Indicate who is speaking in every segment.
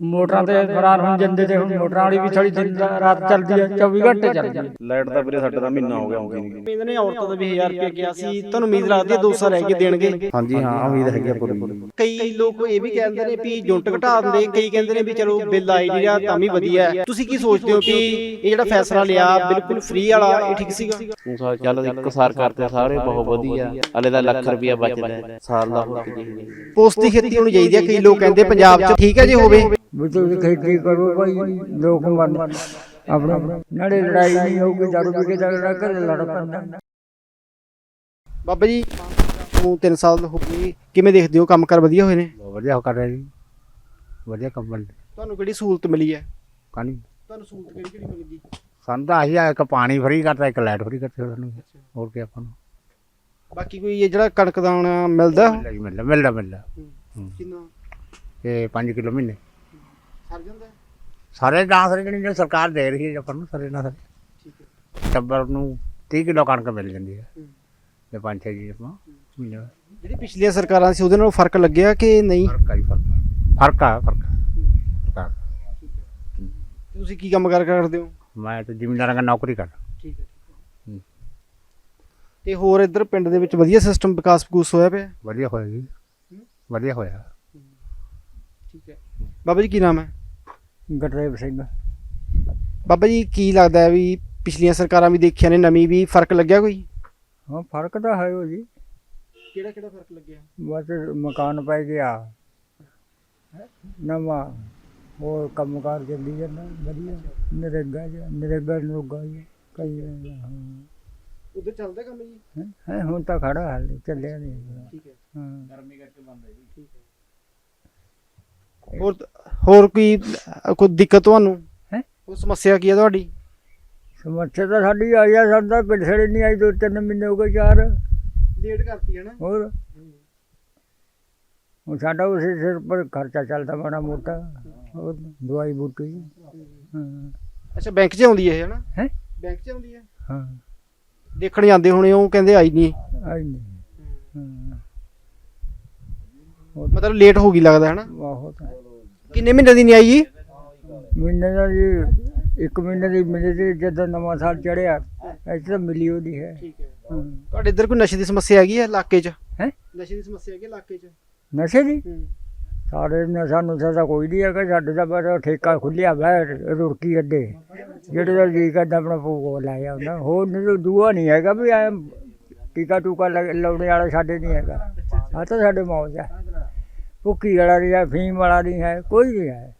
Speaker 1: ਮੋਟਰਾਂ ਤੇ ਫਰਾਰ ਹੁਣ ਜਾਂਦੇ ਤੇ ਹੁਣ ਮੋਟਰਾਂ ਵਾਲੀ ਵੀ ਥੋੜੀ ਦਿਨ ਰਾਤ ਚੱਲਦੀ ਹੈ 24 ਘੰਟੇ ਚੱਲਦੀ ਹੈ
Speaker 2: ਲਾਈਟ ਤਾਂ ਵੀਰੇ ਸਾਡੇ ਦਾ ਮਹੀਨਾ ਹੋ ਗਿਆ ਆਉਂਦੀ ਨਹੀਂ।
Speaker 3: ਇਹਨਾਂ ਨੇ ਔਰਤਾਂ ਦਾ ਵੀ 1000 ਰੁਪਏ ਕਿਹਾ ਸੀ ਤੁਹਾਨੂੰ ਉਮੀਦ ਲੱਗਦੀ ਹੈ 200 ਰਹਿ ਕੇ ਦੇਣਗੇ?
Speaker 2: ਹਾਂਜੀ ਹਾਂ ਉਮੀਦ ਹੈਗੀ ਆ ਪੂਰੀ।
Speaker 3: ਕਈ ਲੋਕ ਇਹ ਵੀ ਕਹਿੰਦੇ ਨੇ ਵੀ ਯੂਨਿਟ ਘਟਾ ਦਿੰਦੇ ਕਈ ਕਹਿੰਦੇ ਨੇ ਵੀ ਚਲੋ ਬਿੱਲ ਆਈ ਨਹੀਂ ਰਿਹਾ ਤਾਂ ਵੀ ਵਧੀਆ ਹੈ। ਤੁਸੀਂ ਕੀ ਸੋਚਦੇ ਹੋ ਕਿ ਇਹ ਜਿਹੜਾ ਫੈਸਲਾ ਲਿਆ ਬਿਲਕੁਲ ਫ੍ਰੀ ਵਾਲਾ ਇਹ ਠੀਕ ਸੀਗਾ?
Speaker 4: ਸਾਲ ਚੱਲ ਇੱਕ ਸਾਰ ਕਰਦੇ ਸਾਰੇ ਬਹੁਤ ਵਧੀਆ। ਹਲੇ ਦਾ ਲੱਖ ਰੁਪਇਆ ਬਚਦਾ ਹੈ, ਸਾਲ ਦਾ ਹੋਰ ਕੀ ਹੈ
Speaker 3: ਪੋਸਟ ਦੀ ਖੇਤੀ ਹੋਣੀ ਚਾਹੀਦੀ ਹੈ ਕਈ ਲੋਕ ਕਹਿੰਦੇ ਪੰਜਾਬ 'ਚ ਠੀਕ ਹੈ ਜੇ ਹੋਵੇ।
Speaker 1: ਵੀ ਤੁਸੀਂ ਖੇਤੀ ਕਰੋ ਭਾਈ ਲੋਕ ਮਰਨ। ਆਪਣੇ ਨਾਲੇ ਲੜਾਈ ਨਹੀਂ ਹੋਊਗੀ ਦਾਰੂ ਪੀ ਕੇ ਝਗੜਾ ਕਰ ਲੜ ਪੈਂਦਾ।
Speaker 3: ਬਾਬਾ ਜੀ ਨੂੰ 3 ਸਾਲ ਹੋ ਗਏ ਕਿਵੇਂ ਦੇਖਦੇ ਹੋ? ਕੰਮ ਕਰ ਵਧੀਆ ਹੋਏ ਨੇ?
Speaker 5: ਵਧੀਆ ਕਰ ਰਿਹਾ ਜੀ। ਵਧੀਆ ਕੰਮ ਬਣ
Speaker 3: ਤੁਹਾਨੂੰ ਕਿਹੜੀ ਸਹੂਲਤ ਮਿਲੀ ਹੈ?
Speaker 5: ਕਾਨੀ
Speaker 3: ਤੁਹਾਨੂੰ ਸਹੂਲਤ ਕਿਹੜੀ ਕਿਹੜੀ ਮਿਲੀ? ਜੀ
Speaker 5: ਸਾਨੂੰ ਤਾਂ ਆਹੀ ਆ ਇੱਕ ਪਾਣੀ ਫਰੀ ਕਰਤਾ ਇੱਕ ਲਾਈਟ ਫਰੀ ਕਰਤੀ ਸਾਨੂੰ। ਹੋਰ ਕੀ ਆਪਾਂ ਨੂੰ?
Speaker 3: ਬਾਕੀ ਕੋਈ ਇਹ ਜਿਹੜਾ ਕਣਕ ਦਾਣਾ ਮਿਲਦਾ?
Speaker 5: ਮਿਲਦਾ ਮਿਲਦਾ ਮਿਲਦਾ
Speaker 3: ਕਿੰਨਾ?
Speaker 5: ਇਹ 5 ਕਿਲੋ ਮਹੀਨੇ।
Speaker 3: ਸਰ ਜਾਂਦਾ ਹੈ?
Speaker 5: ਸਾਰੇ ਡਾਂਸ ਜਿਹੜੀ ਜੋ ਸਰਕਾਰ ਦੇ ਰਹੀ ਹੈ ਆਪਾਂ ਨੂੰ ਸਾਰੇ ਨਾਲ
Speaker 3: ਠੀਕ ਹੈ।
Speaker 5: ਟੱਬਰ ਨੂੰ 30 ਕਿਲੋ ਕਣਕ ਮਿਲ ਜਾਂਦੀ ਹੈ। ਤੇ ਪੰਜ ਛੇ ਜੀ ਆਪਾਂ।
Speaker 3: ਜਿਹੜੀ ਪਿਛਲੀਆਂ ਸਰਕਾਰਾਂ ਸੀ ਉਹਦੇ ਨਾਲ ਫ਼ਰਕ ਲੱਗਿਆ ਕਿ ਨਹੀਂ?
Speaker 5: ਫ਼ਰਕ ਆ ਜੀ ਫ਼ਰਕ ਆ। ਫ਼ਰਕ ਆ ਫ਼ਰਕ ਆ। ਫ਼ਰਕ ਆ।
Speaker 3: ਤੁਸੀਂ ਕੀ ਕੰਮ ਕਰ ਕਰਦੇ ਹੋ?
Speaker 5: ਮੈਂ ਤਾਂ ਜ਼ਿਮੀਂਦਾਰਾਂ ਦਾ ਨੌਕਰੀ ਕਰ
Speaker 3: ਠੀਕ ਹੈ
Speaker 5: ਹੂੰ।
Speaker 3: ਤੇ ਹੋਰ ਇੱਧਰ ਪਿੰਡ ਦੇ ਵਿੱਚ ਵਧੀਆ ਸਿਸਟਮ ਵਿਕਾਸ ਵਿਕੂਸ ਹੋਇਆ ਪਿਆ?
Speaker 5: ਵਧੀਆ ਹੋਇਆ ਜੀ। ਵਧੀਆ ਹੋਇਆ।
Speaker 3: ਠੀਕ ਹੈ। ਬਾਬਾ ਜੀ ਕੀ ਨਾਮ ਹੈ?
Speaker 1: ਗਟਰੇਵ ਸਿੰਘ।
Speaker 3: ਬਾਬਾ ਜੀ ਕੀ ਲੱਗਦਾ ਹੈ ਵੀ ਪਿਛਲੀਆਂ ਸਰਕਾਰਾਂ ਵੀ ਦੇਖੀਆਂ ਨੇ ਨਵੀਂ ਵੀ ਫ਼ਰਕ ਲੱਗਿਆ ਕੋਈ?
Speaker 1: ਹਾਂ ਫ਼ਰਕ ਤਾਂ ਹੈ ਉਹ ਜੀ।
Speaker 3: ਕਿਹੜਾ ਕਿਹੜਾ ਫ਼ਰਕ ਲੱਗਿਆ?
Speaker 1: ਬਸ ਮਕਾਨ ਪੈ ਗਿਆ। ਨਵਾਂ ਹੋਰ ਕੰਮਕਾਰ ਚੱਲੀ ਜਾਂਦਾ ਵਧੀਆ। ਨਰੇਗਾ ਜਿਹਾ ਨਰੇਗਾ ਨਰੋਗਾ ਜੀ ਕਈ ਹਾਂ।
Speaker 3: ਉਧਰ ਚੱਲਦਾ ਕੰਮ ਜੀ?
Speaker 1: ਹੈਂ? ਹੈਂ, ਹੁਣ ਤਾਂ ਖੜਾ ਹਾਲੇ ਚੱਲਿਆ ਨਹੀਂ।
Speaker 3: ਠੀਕ ਹੈ।
Speaker 1: ਹਾਂ।
Speaker 3: ਹੋਰ ਹੋਰ ਕੋਈ ਕੋਈ ਦਿੱਕਤ ਤੁਹਾਨੂੰ?
Speaker 1: ਹੈਂ?
Speaker 3: ਉਹ ਸਮੱਸਿਆ ਕੀ ਹੈ ਤੁਹਾਡੀ?
Speaker 1: ਸਮੱਸਿਆ ਤਾਂ ਸਾਡੀ ਆਈ ਆ ਸਾਡਾ ਪਿਛੜੇ ਨਹੀਂ ਆਈ ਦੋ ਤਿੰਨ ਮਹੀਨੇ ਹੋ ਗਏ ਚਾਰ।
Speaker 3: ਲੇਟ ਕਰਤੀ ਹੈ ਨਾ?
Speaker 1: ਹੋਰ? ਹੁਣ ਸਾਡਾ ਉਸੇ ਸਿਰ ਪਰ ਖਰਚਾ ਚੱਲਦਾ ਮਾੜਾ ਮੋਟਾ ਹੋਰ ਦਵਾਈ ਬੂਟੀ। ਹਾਂ।
Speaker 3: ਅੱਛਾ ਬੈਂਕ 'ਚ ਆਉਂਦੀ ਹੈ ਇਹ ਹਨਾ
Speaker 1: ਹੈਂ?
Speaker 3: ਬੈਂਕ 'ਚ ਆਉਂਦੀ ਹੈ?
Speaker 1: ਹਾਂ।
Speaker 3: ਦੇਖਣ ਜਾਂਦੇ ਹੋਣੇ ਉਹ ਕਹਿੰਦੇ ਆਈ ਨਹੀਂ।
Speaker 1: ਆਈ ਨਹੀਂ। ਹਾਂ।
Speaker 3: ਮਤਲਬ ਲੇਟ ਹੋ ਗਈ ਲੱਗਦਾ ਹਨਾ
Speaker 1: ਬਹੁਤ
Speaker 3: ਕਿੰਨੇ ਮਹੀਨੇ ਦੀ ਨਹੀਂ ਆਈ ਜੀ?
Speaker 1: ਮਹੀਨੇ ਦਾ ਜੀ ਇੱਕ ਮਹੀਨੇ ਦੀ ਮਿਲੀ ਸੀ ਜਦੋਂ ਨਵਾਂ ਸਾਲ ਚੜਿਆ ਇੱਥੇ ਤਾਂ ਮਿਲੀ ਉਹਦੀ ਹੈ।
Speaker 3: ਠੀਕ ਹੈ।
Speaker 1: ਹਾਂ।
Speaker 3: ਤੁਹਾਡੇ ਇੱਧਰ ਕੋਈ ਨਸ਼ੇ ਦੀ ਸਮੱਸਿਆ ਹੈਗੀ ਹੈ ਇਲਾਕੇ 'ਚ?
Speaker 1: ਹੈਂ?
Speaker 3: ਨਸ਼ੇ ਦੀ ਸਮੱਸਿਆ ਹੈਗੀ ਇਲਾਕੇ 'ਚ?
Speaker 1: ਨਸ਼ੇ ਦੀ? ਸਾਡੇ ਨਸ਼ਾ ਨੁਸ਼ਾ ਤਾਂ ਕੋਈ ਨਹੀਂ ਹੈਗਾ ਸਾਡੇ ਦਾ ਬਸ ਠੇਕਾ ਖੁੱਲਿਆ ਵਾ ਰੁੜਕੀ ਅੱਡੇ। ਜਿਹੜੇ ਦਾ ਜੀ ਕਰਦਾ ਆਪਣਾ ਭੋਗ ਲਾਇਆ ਹੁੰਦਾ ਹੋਰ ਨਹੀਂ ਦੂਆ ਨਹੀਂ ਹੈਗਾ ਵੀ ਐ ਟੀਕਾ ਟੂਕਾ ਲ- ਲਾਉਣੇ ਵਾਲਾ ਸਾਡੇ ਨਹੀਂ ਹੈਗਾ। ਆ ਤਾਂ ਸਾਡੇ ਮੌਜ ਹੈ। ਭੁੱਕੀ ਵਾਲਾ ਨਹੀਂ ਹੈ ਫੀਮ ਵਾਲਾ ਨਹੀਂ ਹੈ ਕੋਈ ਨਹੀਂ ਹੈ।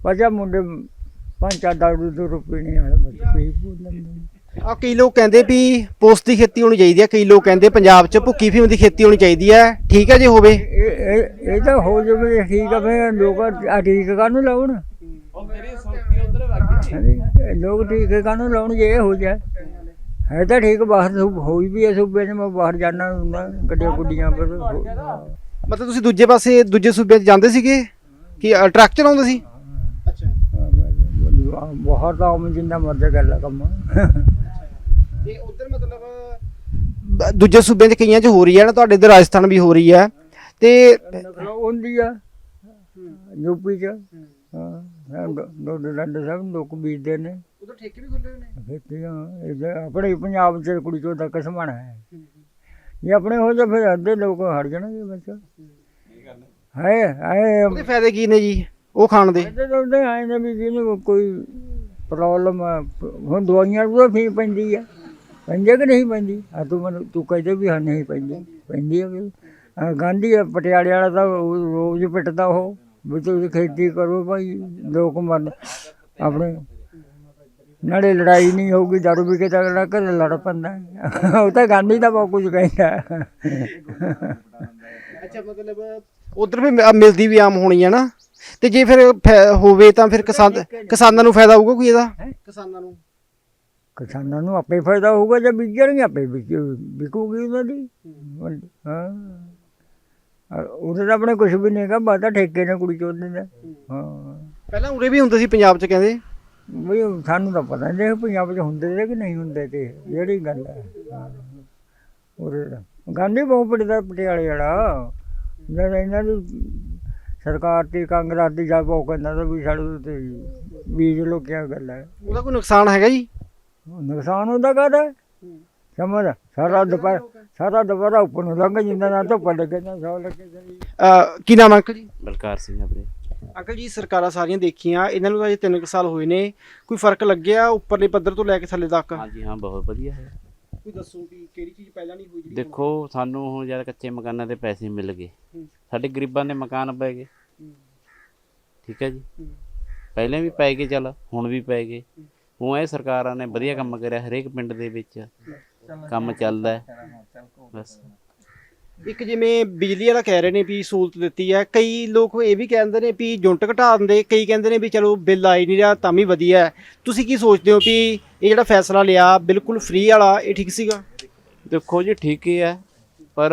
Speaker 1: ਬਚਾ ਮੁੰਡੇ ਪੰਜ ਚਾਰ ਦਾਰੂ ਦੋ ਰੁਪਏ ਨਹੀਂ ਬਸ ਪੀ ਪੂ ਲੈਂਦੇ। ਨੇ।
Speaker 3: ਆ ਕਈ ਲੋਕ ਕਹਿੰਦੇ ਵੀ ਪੋਸਟ ਦੀ ਖੇਤੀ ਹੋਣੀ ਚਾਹੀਦੀ ਹੈ ਕਈ ਲੋਕ ਕਹਿੰਦੇ ਪੰਜਾਬ 'ਚ ਭੁੱਕੀ ਫੀਮ ਦੀ ਖੇਤੀ ਹੋਣੀ ਚਾਹੀਦੀ ਹੈ। ਠੀਕ ਹੈ ਜੇ ਹੋਵੇ।
Speaker 1: ਇਹ ਇਹ ਇਹ ਤਾਂ ਹੋ ਜਾਵੇ ਠੀਕ ਆ ਫੇ ਲੋਕ ਆ ਠੀਕ ਕਾਹਨੂੰ ਲਾਉਣ? ਹਾਂਜੀ, ਇਹ ਲੋਕ ਠੀਕ ਕਾਹਨੂੰ ਲਾਉਣ ਜੇ ਇਹ ਹੋ ਜਾਏ? ਹੈ ਤਾਂ ਠੀਕ ਬਾਹਰ ਹੋਈ ਵੀ ਹੈ ਸੂਬੇ 'ਚ ਮੈਂ ਬਾਹਰ ਜਾਣਾ ਹੁੰਦਾ ਗੱਡੀਆਂ ਗੁੱਡੀਆਂ ਪਰ ਹੋ-
Speaker 3: ਮਤਲਬ ਤੁਸੀਂ ਦੂਜੇ ਪਾਸੇ ਦੂਜੇ ਸੂਬਿਆਂ 'ਚ ਜਾਂਦੇ ਸੀਗੇ ਕਿ ਅ, ਟਰੱਕ ਚਲਾਉਂਦੇ ਸੀ? ਅੱਛਾ।
Speaker 1: ਬਹੁਤ ਆਮ ਜਿੰਨਾ ਮਰਜ਼ੀ ਕਰ ਲਾ ਕੰਮ।
Speaker 3: ਤੇ ਉਧਰ ਮਤਲਬ ਦੂਜੇ ਸੂਬਿਆਂ 'ਚ ਕਈਆਂ 'ਚ ਹੋ ਰਹੀ ਹੈ ਨਾ ਤੁਹਾਡੇ ਇੱਧਰ ਰਾਜਸਥਾਨ ਵੀ ਹੋ ਰਹੀ ਹੈ। ਤੇ
Speaker 1: ਹੁੰਦੀ ਆ ਯੂਪੀ 'ਚ। ਹਾਂ ਦੋ ਡੰਡ ਸਭ ਲੋਕ ਬੀਜਦੇ ਨੇ।
Speaker 3: ਉਧਰ ਠੇਕੇ ਵੀ ਖੁੱਲੇ ਹੋਏ ਨੇ?
Speaker 1: ਖੇਤੀਆਂ ਇਹ ਆਪਣੇ ਹੀ ਪੰਜਾਬ ਚ ਕੁੜੀ ਚੋਂ ਦਾ ਕਸਮਾਣਾ ਹੈ। ਜੇ ਆਪਣੇ ਹੋ ਜਾ ਫਿਰ ਅੱਧੇ ਲੋਕ ਹਟ ਜਾਣਗੇ ਬਸ ਹੈ ਹੈ
Speaker 3: ਉਹਦੇ ਫਾਇਦੇ ਕੀ ਨੇ ਜੀ? ਉਹ ਖਾਣ ਦੇ।
Speaker 1: ਅੱਧੇ ਤਾਂ ਉਹਦੇ ਆਏ ਨੇ ਵੀ ਜਿਹਨੂੰ ਕੋਈ ਪ੍ਰੋਬਲਮ ਹੁਣ ਦਵਾਈਆਂ ਤਾਂ ਫੀ ਪੈਂਦੀ ਹੈ ਪੈਂਦੀ ਕਿ ਨਹੀਂ ਪੈਂਦੀ? ਆ ਤੂੰ ਮੈਨੂੰ ਤੂੰ ਕਹਿੰਦੇ ਵੀ ਹਾਂ ਨਹੀਂ ਪੈਂਦੀ। ਪੈਂਦੀ ਹੈ ਵੀ। ਗਾਂਧੀ ਆ, ਪਟਿਆਲੇ ਵਾਲਾ ਤਾਂ ਰੋਜ਼ ਪਿੱਟਦਾ ਉਹ ਵੀ ਤੁਸੀਂ ਖੇਤੀ ਕਰੋ ਭਾਈ ਲੋਕ ਮਰਨ ਆਪਣੇ ਨਾਲੇ ਲੜਾਈ ਨਹੀਂ ਹੋਊਗੀ ਦਾਰੂ ਪੀ ਕੇ ਝਗੜਾ ਕਰ ਲੜ ਪੈਂਦਾ। ਉਹ ਤਾਂ ਗਾਂਧੀ ਦਾ ਬਹੁਤ ਕੁਝ ਕਹਿੰਦਾ।
Speaker 3: ਅੱਛਾ ਮਤਲਬ ਉਧਰ ਵੀ ਮ- ਮਿਲਦੀ ਵੀ ਆਮ ਹੋਣੀ ਹੈ ਨਾ। ਤੇ ਜੇ ਫਿਰ ਫੈ- ਹੋਵੇ ਤਾਂ ਫਿਰ ਕਿਸਾਨ ਕਿਸਾਨਾਂ ਨੂੰ ਫਾਇਦਾ ਹੋਊਗਾ ਕੋਈ ਇਹਦਾ? ਕਿਸਾਨਾਂ ਨੂੰ।
Speaker 1: ਕਿਸਾਨਾਂ ਨੂੰ ਆਪੇ ਫਾਇਦਾ ਹੋਊਗਾ ਜੇ ਬੀਜਣਗੇ ਆਪੇ ਵਿਕ ਵਿਕੂਗੀ ਉਹਨਾਂ ਦੀ। ਹਾਂ। ਔਰ ਉਹਦੇ ਤਾਂ ਆਪਣੇ ਕੁਝ ਵੀ ਨਹੀਂ ਹੈਗਾ ਬਾਤਾ ਠੇਕੇ ਨੇ ਕੁੜੀ ਚੋਦ ਨੇ ਹਾਂ।
Speaker 3: ਪਹਿਲਾਂ ਉਰੇ ਵੀ ਹੁੰਦੇ ਸੀ ਪੰਜਾਬ 'ਚ ਕਹਿੰਦੇ।
Speaker 1: ਵੀ ਸਾਨੂੰ ਤਾਂ ਪਤਾ ਨਹੀਂ ਇਹ ਪੰਜਾਬ 'ਚ ਹੁੰਦੇ ਤੇ ਕਿ ਨਹੀਂ ਹੁੰਦੇ ਤੇ ਜਿਹੜੀ ਗੱਲ ਹੈ। ਉਹਦੇ ਤਾਂ ਗਾਂਧੀ ਬਹੁਤ ਪਿੰਡ ਦਾ ਪਟਿਆਲੇ ਵਾਲਾ ਜਦ ਇਹਨਾਂ ਦੀ ਸਰਕਾਰ ਤੇ ਕਾਂਗਰਸ ਦੀ ਜਾ ਉਹ ਕਹਿੰਦਾ ਤਾਂ ਵੀ ਸਾਡੇ ਤੇ ਬੀਜ ਲੋ ਕੀ ਗੱਲ ਹੈ।
Speaker 3: ਉਹਦਾ ਕੋਈ ਨੁਕਸਾਨ ਹੈਗਾ ਜੀ?
Speaker 1: ਨੁਕਸਾਨ ਹੁੰਦਾ ਕਾਹਦਾ? ਸਮਝ ਸਾਰਾ ਦੁਪਹਿਰ ਸਾਰਾ ਦੁਪਹਿਰਾ ਉੱਪਰ ਨੂੰ ਲੰਘ ਜਾਂਦਾ ਨਾ ਧੁੱਪ ਲੱਗੇ ਨਾ ਸੌ ਲੱਗੇ।
Speaker 3: ਕੀ ਨਾਮ ਹੈ ਅੰਕਲ ਜੀ?
Speaker 4: ਬਲਕਾਰ ਸਿੰਘ ਆ ਵੀਰੇ
Speaker 3: ਅੰਕਲ ਜੀ ਸਰਕਾਰਾਂ ਸਾਰੀਆਂ ਦੇਖੀਆਂ ਇਹਨਾਂ ਨੂੰ ਅਜੇ 3 ਸਾਲ ਹੋਏ ਨੇ। ਕੋਈ ਫ਼ਰਕ ਲੱਗਿਆ ਉੱਪਰਲੇ ਪੱਧਰ ਤੋਂ ਲੈ ਕੇ ਥੱਲੇ ਤੱਕ?
Speaker 4: ਹਾਂਜੀ ਹਾਂ ਬਹੁਤ ਵਧੀਆ ਹੈ।
Speaker 3: ਕੋਈ ਦੱਸੋ ਵੀ ਕਿਹੜੀ ਚੀਜ਼ ਪਹਿਲਾਂ ਨਹੀਂ ਹੋਈ ਜਿਹੜੀ
Speaker 4: ਦੇਖੋ ਸਾਨੂੰ ਹੁਣ ਜਦ ਕੱਚੇ ਮਕਾਨਾਂ ਦੇ ਪੈਸੇ ਮਿਲ ਗਏ। ਸਾਡੇ ਗਰੀਬਾਂ ਦੇ ਮਕਾਨ ਪੈ ਗਏ। ਠੀਕ ਹੈ ਜੀ। ਪਹਿਲਾਂ ਵੀ ਪੈ ਗਏ ਚੱਲ ਹੁਣ ਵੀ ਪੈ ਗਏ। ਉਹ ਇਹ ਸਰਕਾਰਾਂ ਨੇ ਵਧੀਆ ਕੰਮ ਕਰਿਆ ਹਰੇਕ ਪਿੰਡ ਦੇ ਵਿੱਚ। ਕੰਮ ਚੱਲਦਾ ਹੈ। ਬਸ।
Speaker 3: ਇੱਕ ਜਿਵੇਂ ਬਿਜਲੀ ਵਾਲਾ ਕਹਿ ਰਹੇ ਨੇ ਵੀ ਸਹੂਲਤ ਦਿੱਤੀ ਹੈ, ਕਈ ਲੋਕ ਇਹ ਵੀ ਕਹਿੰਦੇ ਨੇ ਵੀ ਯੂਨਿਟ ਘਟਾ ਦਿੰਦੇ, ਕਈ ਕਹਿੰਦੇ ਨੇ ਵੀ ਚਲੋ ਬਿੱਲ ਆਈ ਨਹੀਂ ਰਿਹਾ ਤਾਂ ਵੀ ਵਧੀਆ ਹੈ। ਤੁਸੀਂ ਕੀ ਸੋਚਦੇ ਹੋ ਵੀ ਇਹ ਜਿਹੜਾ ਫੈਸਲਾ ਲਿਆ ਬਿਲਕੁਲ ਫ੍ਰੀ ਵਾਲਾ, ਇਹ ਠੀਕ ਸੀਗਾ?
Speaker 4: ਦੇਖੋ ਜੀ, ਠੀਕ ਹੀ ਹੈ, ਪਰ